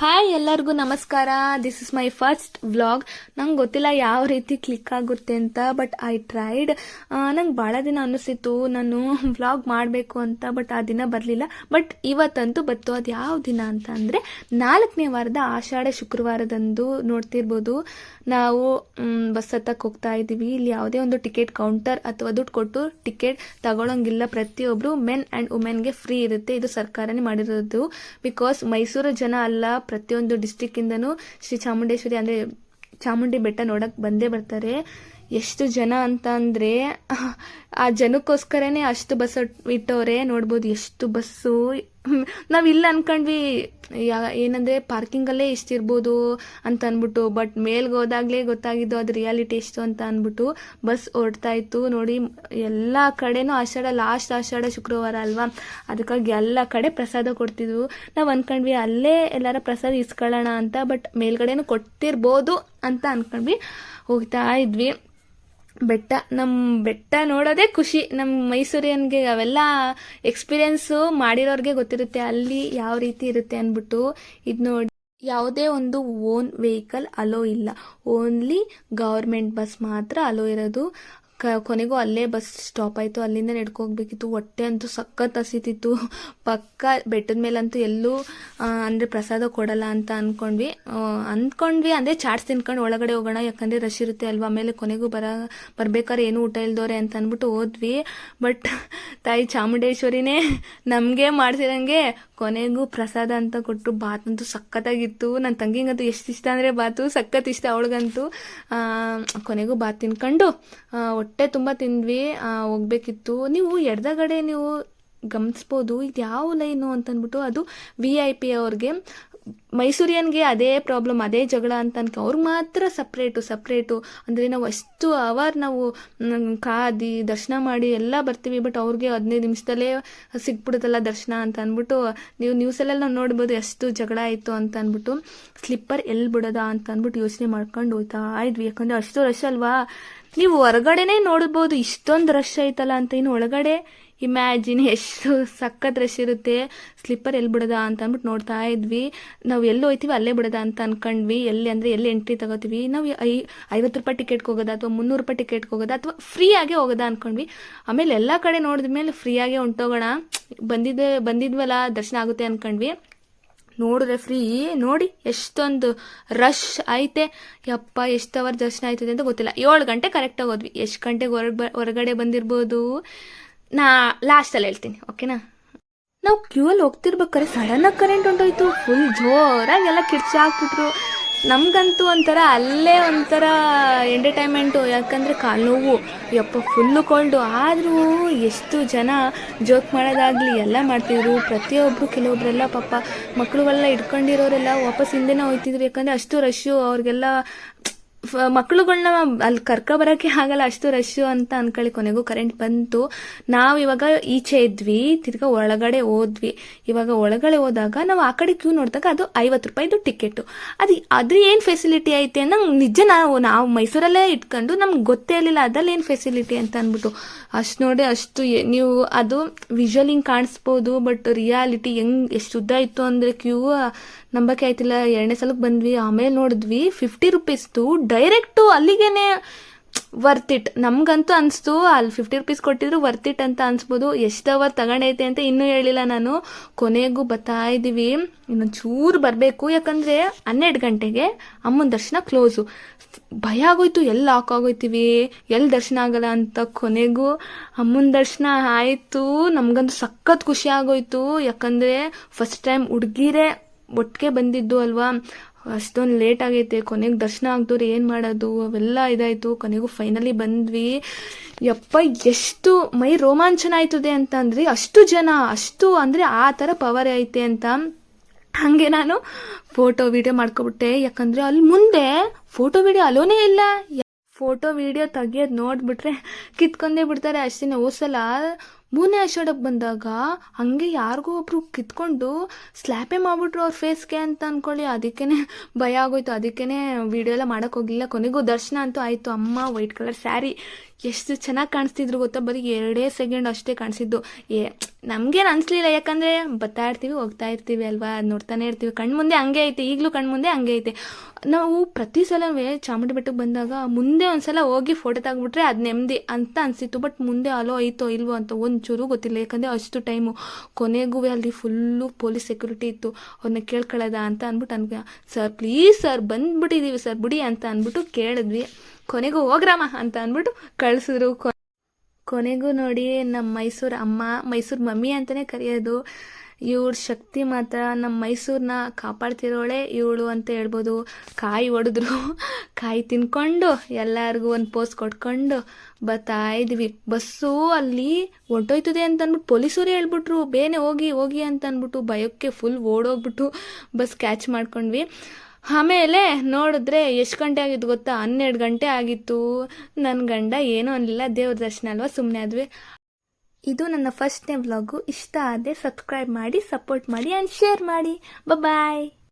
Hi ಎಲ್ಲರಿಗೂ ನಮಸ್ಕಾರ. This is my first vlog ನಂಗೆ ಗೊತ್ತಿಲ್ಲ ಯಾವ ರೀತಿ ಕ್ಲಿಕ್ ಆಗುತ್ತೆ ಅಂತ ಬಟ್ ಐ ಟ್ರೈಡ್ ನಂಗೆ ಭಾಳ ದಿನ ಅನ್ನಿಸಿತ್ತು ನಾನು ವ್ಲಾಗ್ ಮಾಡಬೇಕು ಅಂತ ಬಟ್ ಆ ದಿನ ಬರಲಿಲ್ಲ. ಬಟ್ ಇವತ್ತಂತೂ ಬತ್ತು. ಅದು ಯಾವ ದಿನ ಅಂತ ಅಂದರೆ, ನಾಲ್ಕನೇ ವಾರದ ಆಷಾಢ ಶುಕ್ರವಾರದಂದು ನೋಡ್ತಿರ್ಬೋದು. ನಾವು ಬಸ್ ಹತ್ತಕ್ಕೆ ಹೋಗ್ತಾ ಇದ್ದೀವಿ. ಇಲ್ಲಿ ಯಾವುದೇ ಒಂದು ಟಿಕೆಟ್ ಕೌಂಟರ್ ಅಥವಾ ದುಡ್ಡು ಕೊಟ್ಟು ಟಿಕೆಟ್ ತಗೊಳ್ಳೋಂಗಿಲ್ಲ ಪ್ರತಿಯೊಬ್ಬರು ಮೆನ್ ಆ್ಯಂಡ್ ವುಮೆನ್ಗೆ ಫ್ರೀ ಇರುತ್ತೆ. ಇದು ಸರ್ಕಾರನೇ ಮಾಡಿರೋದು. ಬಿಕಾಸ್ ಮೈಸೂರು ಜನ ಅಲ್ಲ ಪ್ರತಿಯೊಂದು ಡಿಸ್ಟಿಕ್ಕಿಂದನೂ ಶ್ರೀ ಚಾಮುಂಡೇಶ್ವರಿ ಅಂದರೆ ಚಾಮುಂಡಿ ಬೆಟ್ಟ ನೋಡಕ್ಕೆ ಬಂದೇ ಬರ್ತಾರೆ. ಎಷ್ಟು ಜನ ಅಂತ ಅಂದರೆ, ಆ ಜನಕ್ಕೋಸ್ಕರನೇ ಅಷ್ಟು ಬಸ್ ಇಟ್ಟವ್ರೆ, ನೋಡ್ಬೋದು ಎಷ್ಟು ಬಸ್ಸು ನಾವು ಇಲ್ಲ ಅನ್ಕೊಂಡ್ವಿ, ಯಾ, ಏನಂದರೆ ಪಾರ್ಕಿಂಗಲ್ಲೇ ಇಷ್ಟಿರ್ಬೋದು ಅಂತ ಅಂದ್ಬಿಟ್ಟು ಬಟ್ ಮೇಲ್ಗೆ ಹೋದಾಗಲೇ ಗೊತ್ತಾಗಿದ್ದು ಅದು ರಿಯಾಲಿಟಿ ಎಷ್ಟು ಅಂತ ಅಂದ್ಬಿಟ್ಟು ಬಸ್ ಹೊರಡ್ತಾ ಇತ್ತು. ನೋಡಿ, ಎಲ್ಲ ಕಡೆನೂ ಆಷಾಢ, ಲಾಸ್ಟ್ ಆಷಾಢ ಶುಕ್ರವಾರ ಅಲ್ವಾ? ಅದಕ್ಕಾಗಿ ಎಲ್ಲ ಕಡೆ ಪ್ರಸಾದ ಕೊಡ್ತಿದ್ವು. ನಾವು ಅನ್ಕೊಂಡ್ವಿ, ಅಲ್ಲೇ ಎಲ್ಲಾರ ಪ್ರಸಾದ ಇಸ್ಕೊಳ್ಳೋಣ ಅಂತ, ಬಟ್ ಮೇಲ್ಗಡೆನೂ ಕೊಟ್ಟಿರ್ಬೋದು ಅಂತ ಅನ್ಕೊಂಡ್ವಿ. ಹೋಗ್ತಾ ಇದ್ವಿ. ಬೆಟ್ಟ ನಮ್ಮ ಬೆಟ್ಟ ನೋಡೋದೇ ಖುಷಿ. ನಮ್ಮ ಮೈಸೂರಿಯನ್ಗೆ ಅವೆಲ್ಲ ಎಕ್ಸ್ಪೀರಿಯನ್ಸು ಮಾಡಿರೋರಿಗೆ ಗೊತ್ತಿರುತ್ತೆ ಅಲ್ಲಿ ಯಾವ ರೀತಿ ಇರುತ್ತೆ ಅಂದ್ಬಿಟ್ಟು. ಇದು ನೋಡಿ, ಯಾವುದೇ ಒಂದು ಓನ್ ವೆಹಿಕಲ್ ಅಲೋ ಇಲ್ಲ. ಓನ್ಲಿ ಗೌರ್ಮೆಂಟ್ ಬಸ್ ಮಾತ್ರ ಅಲೋ ಇರೋದು. ಕ ಕೊನೆಗೂ ಅಲ್ಲೇ ಬಸ್ ಸ್ಟಾಪ್ ಆಯಿತು. ಅಲ್ಲಿಂದ ನಡ್ಕೋಗ್ಬೇಕಿತ್ತು. ಹೊಟ್ಟೆ ಅಂತೂ ಸಖತ್ ಹಸಿತಿತ್ತು. ಪಕ್ಕ ಬೆಟ್ಟದ ಮೇಲಂತೂ ಎಲ್ಲೂ ಅಂದರೆ ಪ್ರಸಾದ ಕೊಡಲ್ಲ ಅಂತ ಅಂದ್ಕೊಂಡ್ವಿ ಅಂದ್ಕೊಂಡ್ವಿ ಅಂದರೆ ಚಾಟ್ಸ್ ತಿನ್ಕೊಂಡು ಒಳಗಡೆ ಹೋಗೋಣ. ಯಾಕಂದರೆ ರಶ್ ಇರುತ್ತೆ ಅಲ್ವಾ? ಆಮೇಲೆ ಕೊನೆಗೂ ಬರ ಬರ್ಬೇಕಾದ್ರೆ ಏನೂ ಊಟ ಇಲ್ದವ್ರೆ ಅಂತ ಅಂದ್ಬಿಟ್ಟು ಹೋದ್ವಿ. ಬಟ್ ತಾಯಿ ಚಾಮುಂಡೇಶ್ವರಿನೇ ನಮಗೆ ಮಾಡ್ಸಿದಂಗೆ ಕೊನೆಗೂ ಪ್ರಸಾದ ಅಂತ ಕೊಟ್ಟು ಬಾತ್ ಅಂತೂ ಸಖತ್ತಾಗಿತ್ತು. ನನ್ನ ತಂಗಿಗಂತೂ ಎಷ್ಟು ಇಷ್ಟ ಅಂದರೆ ಬಾತು, ಸಖತ್ ಇಷ್ಟ ಅವಳಿಗಂತೂ. ಕೊನೆಗೂ ಬಾತ್ ತಿನ್ಕೊಂಡು ಹೊಟ್ಟೆ ತುಂಬ ತಿಂದ್ವಿ. ಹೋಗ್ಬೇಕಿತ್ತು. ನೀವು ಎಡ್ದಗಡೆ ನೀವು ಗಮನಿಸ್ಬೋದು ಇದು ಯಾವ ಲೈನು ಅಂತಂದ್ಬಿಟ್ಟು ಅದು ವಿ ಐ ಪಿ ಅವ್ರಿಗೆ. ಮೈಸೂರಿಯನ್ಗೆ ಅದೇ ಪ್ರಾಬ್ಲಮ್ ಅದೇ ಜಗಳ ಅಂತ ಅನ್ಕೊ, ಅವ್ರು ಮಾತ್ರ ಸಪ್ರೇಟು ಸಪ್ರೇಟು ಅಂದರೆ ನಾವು ಅಷ್ಟು ಅವರ್ ನಾವು ಕಾದಿ, ದರ್ಶನ ಮಾಡಿ ಎಲ್ಲ ಬರ್ತೀವಿ ಬಟ್ ಅವ್ರಿಗೆ ಹದಿನೈದು ನಿಮಿಷದಲ್ಲೇ ಸಿಕ್ಬಿಡುತ್ತಲ್ಲ ದರ್ಶನ ಅಂತ ಅಂದ್ಬಿಟ್ಟು ನೀವು ನ್ಯೂಸಲ್ಲೆಲ್ಲ ನಾವು ನೋಡ್ಬೋದು ಎಷ್ಟು ಜಗಳ ಆಯಿತು ಅಂತ ಅಂದ್ಬಿಟ್ಟು ಸ್ಲಿಪ್ಪರ್ ಎಲ್ಲಿ ಬಿಡೋದಾ ಅಂತ ಅಂದ್ಬಿಟ್ಟು ಯೋಚನೆ ಮಾಡ್ಕೊಂಡು ಹೋಗ್ತಾ ಇದ್ವಿ. ಯಾಕಂದರೆ ಅಷ್ಟು ರಶ್ ಅಲ್ವಾ? ನೀವು ಹೊರಗಡೆನೇ ನೋಡ್ಬೋದು, ಇಷ್ಟೊಂದು ರಶ್ ಐತಲ್ಲ ಅಂತ ಇನ್ನು ಒಳಗಡೆ ಇಮ್ಯಾಜಿನ್ ಎಷ್ಟು ಸಖತ್ ರಶ್ ಇರುತ್ತೆ. ಸ್ಲಿಪ್ಪರ್ ಎಲ್ಲಿ ಬಿಡದ ಅಂತ ಅಂದ್ಬಿಟ್ಟು ನೋಡ್ತಾ ಇದ್ವಿ. ನಾವು ಎಲ್ಲಿ ಹೋಯ್ತೀವಿ ಅಲ್ಲೇ ಬಿಡದ ಅಂತ ಅನ್ಕೊಂಡ್ವಿ. ಎಲ್ಲಿ ಅಂದರೆ ಎಲ್ಲಿ ಎಂಟ್ರಿ ತಗೋತೀವಿ. ನಾವು ಐ, ಐವತ್ತು ರೂಪಾಯಿ ಟಿಕೆಟ್ಗೆ ಹೋಗೋದಾ ಅಥವಾ ಮುನ್ನೂರು ರೂಪಾಯಿ ಟಿಕೆಟ್ಗೆ ಹೋಗೋದಾ ಅಥವಾ ಫ್ರೀ ಆಗೇ ಹೋಗೋದಾ ಅನ್ಕೊಂಡ್ವಿ. ಆಮೇಲೆ ಎಲ್ಲ ಕಡೆ ನೋಡಿದ ಮೇಲೆ ಫ್ರೀಯಾಗೆ ಹೊಂಟೋಗೋಣ. ಬಂದಿದ್ದೆ, ಬಂದಿದ್ವಲ್ಲ, ದರ್ಶನ ಆಗುತ್ತೆ ಅನ್ಕೊಂಡ್ವಿ. ನೋಡಿದ್ರೆ ಫ್ರೀ ನೋಡಿ ಎಷ್ಟೊಂದು ರಶ್ ಐತೆ. ಯಪ್ಪ, ಎಷ್ಟು ಅವರ್ ದರ್ಶನ ಆಯ್ತದೆ ಅಂತ ಗೊತ್ತಿಲ್ಲ. ಏಳು ಗಂಟೆ ಕರೆಕ್ಟಾಗಿ ಹೋದ್ವಿ. ಎಷ್ಟು ಗಂಟೆಗೆ ಹೊರಗೆ ಹೊರಗಡೆ ಬಂದಿರ್ಬೋದು. ನಾ ಲಾಸ್ಟಲ್ಲಿ ಹೇಳ್ತೀನಿ ಓಕೆನಾ ನಾವು ಕ್ಯೂ ಅಲ್ಲಿ ಸಡನ್ ಆಗಿ ಕರೆಂಟ್ ಹೊಂಟೋಯ್ತು ಫುಲ್ ಜೋರಾಗಿ ಎಲ್ಲ ಕಿರ್ಚಾಕ್ಬಿಟ್ರು ನಮಗಂತೂ ಒಂಥರ ಅಲ್ಲೇ ಒಂಥರ ಎಂಟರ್ಟೈನ್ಮೆಂಟು ಯಾಕಂದರೆ ಕಾಲು ನೋವು, ಯಪ್ಪ ಫುಲ್ಲು ಕೋಲ್ಡು ಆದರೂ ಎಷ್ಟು ಜನ ಜೋಕ್ ಮಾಡೋದಾಗಲಿ ಎಲ್ಲ ಮಾಡ್ತಿದ್ರು. ಪ್ರತಿಯೊಬ್ಬರು ಕೆಲವೊಬ್ಬರೆಲ್ಲ ಪಾಪ ಮಕ್ಕಳುಗಳೆಲ್ಲ ಇಟ್ಕೊಂಡಿರೋರೆಲ್ಲ ವಾಪಸ್ ಹಿಂದೆನೇ ಹೋಯ್ತಿದ್ರು. ಯಾಕಂದರೆ ಅಷ್ಟು ರಶ್ಶು ಅವ್ರಿಗೆಲ್ಲ ಮಕ್ಳುಗಳ್ನ ಅಲ್ಲಿ ಕರ್ಕೊ ಬರೋಕ್ಕೆ ಆಗಲ್ಲ, ಅಷ್ಟು ರಶ್ಶು ಅಂತ ಅನ್ಕೊಳ್ಳಿ. ಕೊನೆಗೂ ಕರೆಂಟ್ ಬಂತು. ನಾವು ಇವಾಗ ಈಚೆ ಇದ್ವಿ, ತಿರ್ಗಾ ಒಳಗಡೆ ಹೋದ್ವಿ. ಇವಾಗ ಒಳಗಡೆ ಹೋದಾಗ ನಾವು ಆ ಕಡೆ ಕ್ಯೂ ನೋಡಿದಾಗ ಅದು ಐವತ್ತು ರೂಪಾಯಿದು ಟಿಕೆಟು ಅದು ಅದು ಏನು ಫೆಸಿಲಿಟಿ ಐತೆ ನಂಗೆ ನಿಜ ನಾವು ನಾವು ಮೈಸೂರಲ್ಲೇ ಇಟ್ಕೊಂಡು ನಮ್ಗೆ ಗೊತ್ತೇ ಇರಲಿಲ್ಲ ಅದ್ರಲ್ಲಿ ಏನು ಫೆಸಿಲಿಟಿ ಅಂತ ಅಂದ್ಬಿಟ್ಟು ಅಷ್ಟು ನೋಡಿ ಅಷ್ಟು ನೀವು ಅದು ವಿಜುವಲ್ ಕಾಣಿಸ್ಬೋದು ಬಟ್ ರಿಯಾಲಿಟಿ ಹೆಂಗೆ, ಎಷ್ಟು ಉದ್ದ ಇತ್ತು ಅಂದರೆ ಕ್ಯೂ ನಂಬಕ್ಕೆ ಆಯ್ತಿಲ್ಲ, ಎರಡನೇ ಸಲಕ್ಕೆ ಬಂದ್ವಿ, ಆಮೇಲೆ ನೋಡಿದ್ವಿ ಫಿಫ್ಟಿ ರುಪೀಸ್ದು ಡೈರೆಕ್ಟು ಅಲ್ಲಿಗೇನೆ ವರ್ತ್ ಇಟ್ ನಮ್ಗಂತೂ ಅನಿಸ್ತು, ಅಲ್ಲಿ ಫಿಫ್ಟಿ ರುಪೀಸ್ ಕೊಟ್ಟಿದ್ರು ವರ್ತ್ ಇಟ್ ಅಂತ ಅನ್ಸ್ಬೋದು. ಎಷ್ಟು ಅವರ್ ತಗೊಂಡೈತೆ ಅಂತ ಇನ್ನೂ ಹೇಳಿಲ್ಲ ನಾನು. ಕೊನೆಗೂ ಬರ್ತಾ ಇದ್ದೀವಿ. ಚೂರು ಬರಬೇಕು, ಯಾಕಂದರೆ ಹನ್ನೆರಡು ಗಂಟೆಗೆ ಅಮ್ಮನ ದರ್ಶನ ಕ್ಲೋಸು ಭಯ ಆಗೋಯ್ತು ಎಲ್ಲಿ ಲಾಕ್ ಆಗೋಯ್ತೀವಿ ಎಲ್ಲಿ ದರ್ಶನ ಆಗಲ್ಲ ಅಂತ ಕೊನೆಗೂ ಅಮ್ಮನ ದರ್ಶನ ಆಯಿತು. ನಮಗಂತೂ ಸಖತ್ ಖುಷಿ ಆಗೋಯ್ತು. ಯಾಕಂದರೆ ಫಸ್ಟ್ ಟೈಮ್ ಹುಡುಗಿರೇ ಒಟ್ಟಿಗೆ ಬಂದಿದ್ದು ಅಲ್ವಾ? ಅಷ್ಟೊಂದು ಲೇಟ್ ಆಗೈತೆ, ಕೊನೆಗೆ ದರ್ಶನ ಆಗ್ದವ್ರು ಏನು ಮಾಡೋದು? ಅವೆಲ್ಲ ಇದಾಯಿತು. ಕೊನೆಗೂ ಫೈನಲಿ ಬಂದ್ವಿ. ಯಪ್ಪ, ಎಷ್ಟು ಮೈ ರೋಮಾಂಚನ ಆಯ್ತದೆ ಅಂತ ಅಂದರೆ ಅಷ್ಟು ಜನ, ಅಷ್ಟು ಅಂದರೆ ಆ ಥರ ಪವರ್ ಐತೆ ಅಂತ. ಹಾಗೆ ನಾನು ಫೋಟೋ ವಿಡಿಯೋ ಮಾಡ್ಕೊಬಿಟ್ಟೆ. ಯಾಕಂದರೆ ಅಲ್ಲಿ ಮುಂದೆ ಫೋಟೋ ವಿಡಿಯೋ ಅಲೋನೇ ಇಲ್ಲ. ಫೋಟೋ ವಿಡಿಯೋ ತೆಗಿಯೋದು ನೋಡ್ಬಿಟ್ರೆ ಕಿತ್ಕೊಂಡೇ ಬಿಡ್ತಾರೆ ಅಷ್ಟೇ ಹೋಸಲ ಮೂರನೇ ಆಷಾಢಕ್ಕೆ ಬಂದಾಗ ಹಂಗೆ ಯಾರಿಗೋ ಒಬ್ರು ಕಿತ್ಕೊಂಡು ಸ್ಲ್ಯಾಪೇ ಮಾಡಿಬಿಟ್ರು ಅವ್ರ ಫೇಸ್ಗೆ ಅಂತ ಅನ್ಕೊಳ್ಳಿ. ಅದಕ್ಕೇ ಭಯ ಆಗೋಯ್ತು. ಅದಕ್ಕೇ ವಿಡಿಯೋ ಎಲ್ಲ ಮಾಡೋಕ್ಕೆ ಹೋಗಲಿಲ್ಲ ಕೊನೆಗೂ ದರ್ಶನ ಅಂತೂ ಆಯಿತು. ಅಮ್ಮ ವೈಟ್ ಕಲರ್ ಸ್ಯಾರಿ ಎಷ್ಟು ಚೆನ್ನಾಗಿ ಕಾಣಿಸ್ತಿದ್ರು ಗೊತ್ತಾ? ಬರೀ ಎರಡೇ ಸೆಕೆಂಡ್ ಅಷ್ಟೇ ಕಾಣಿಸಿದ್ದು. ಏ, ನಮಗೇನು ಅನಿಸ್ಲಿಲ್ಲ. ಯಾಕಂದರೆ ಬರ್ತಾ ಇರ್ತೀವಿ, ಹೋಗ್ತಾ ಇರ್ತೀವಿ ಅಲ್ವಾ? ನೋಡ್ತಾನೆ ಇರ್ತೀವಿ. ಕಣ್ಣು ಮುಂದೆ ಹಂಗೆ ಐತೆ. ಈಗಲೂ ಕಣ್ಣು ಮುಂದೆ ಹಂಗೆ ಐತೆ. ನಾವು ಪ್ರತಿ ಸಲವೇ ಚಾಮುಂಡಿ ಬೆಟ್ಟಕ್ಕೆ ಬಂದಾಗ ಮುಂದೆ ಒಂದ್ಸಲ ಹೋಗಿ ಫೋಟೋ ತಾಗ್ಬಿಟ್ರೆ ಅದು ನೆಮ್ಮದಿ ಅಂತ ಅನಿಸಿತ್ತು. ಬಟ್ ಮುಂದೆ ಅಲೋ, ಐತೋ, ಇಲ್ವೋ ಅಂತ ಒಂಚೂರು ಗೊತ್ತಿಲ್ಲ. ಯಾಕಂದರೆ ಅಷ್ಟು ಟೈಮು ಕೊನೆಗೂ ಅಲ್ಲಿ ಫುಲ್ಲು ಪೊಲೀಸ್ ಸೆಕ್ಯೂರಿಟಿ ಇತ್ತು. ಅವ್ರನ್ನ ಕೇಳ್ಕೊಳ್ಳೋದ ಅಂತ ಅಂದ್ಬಿಟ್ಟು ಅನ್ಕ ಸರ್ ಪ್ಲೀಸ್ ಸರ್ ಬಂದ್ಬಿಟ್ಟಿದ್ದೀವಿ ಸರ್, ಬಿಡಿ ಅಂತ ಅಂದ್ಬಿಟ್ಟು ಕೇಳಿದ್ವಿ. ಕೊನೆಗೂ ಹೋಗ್ರಾಮ ಅಂತ ಅಂದ್ಬಿಟ್ಟು ಕಳಿಸಿದ್ರು. ಕೊನೆಗೂ ನೋಡಿ ನಮ್ಮ ಮೈಸೂರು ಅಮ್ಮ, ಮೈಸೂರು ಮಮ್ಮಿ ಅಂತಲೇ ಕರೆಯೋದು. ಇವಳ ಶಕ್ತಿ ಮಾತ್ರ ನಮ್ಮ ಮೈಸೂರನ್ನ ಕಾಪಾಡ್ತಿರೋಳೆ ಇವಳು ಅಂತ ಹೇಳ್ಬೋದು. ಕಾಯಿ ಹೊಡೆದ್ರು ಕಾಯಿ ತಿನ್ಕೊಂಡು ಎಲ್ಲರಿಗೂ ಒಂದು ಪೋಸ್ ಕೊಟ್ಕೊಂಡು ಬರ್ತಾ ಇದ್ವಿ. ಬಸ್ಸು ಅಲ್ಲಿ ಹೊಂಟೋಯ್ತದೆ ಅಂತ ಅಂದ್ಬಿಟ್ಟು ಪೊಲೀಸರು ಹೇಳ್ಬಿಟ್ರು, ಬೇನೆ ಹೋಗಿ ಹೋಗಿ ಅಂತ ಅಂದ್ಬಿಟ್ಟು ಭಯಕ್ಕೆ ಫುಲ್ ಓಡೋಗ್ಬಿಟ್ಟು ಬಸ್ ಕ್ಯಾಚ್ ಮಾಡ್ಕೊಂಡ್ವಿ. ಆಮೇಲೆ ನೋಡಿದ್ರೆ ಎಷ್ಟು ಗಂಟೆ ಆಗಿತ್ತು ಗೊತ್ತಾ? ಹನ್ನೆರಡು ಗಂಟೆ ಆಗಿತ್ತು. ನನ್ನ ಗಂಡ ಏನೂ ಅನ್ನಲಿಲ್ಲ ದೇವ್ರ ದರ್ಶನ ಅಲ್ವಾ? ಸುಮ್ಮನೆ ಆದ್ವಿ. ಇದು ನನ್ನ ಫಸ್ಟ್ನೇ ವ್ಲಾಗು ಇಷ್ಟ ಆದರೆ ಸಬ್ಸ್ಕ್ರೈಬ್ ಮಾಡಿ ಸಪೋರ್ಟ್ ಮಾಡಿ ಆ್ಯಂಡ್ ಶೇರ್ ಮಾಡಿ. ಬಾಯ್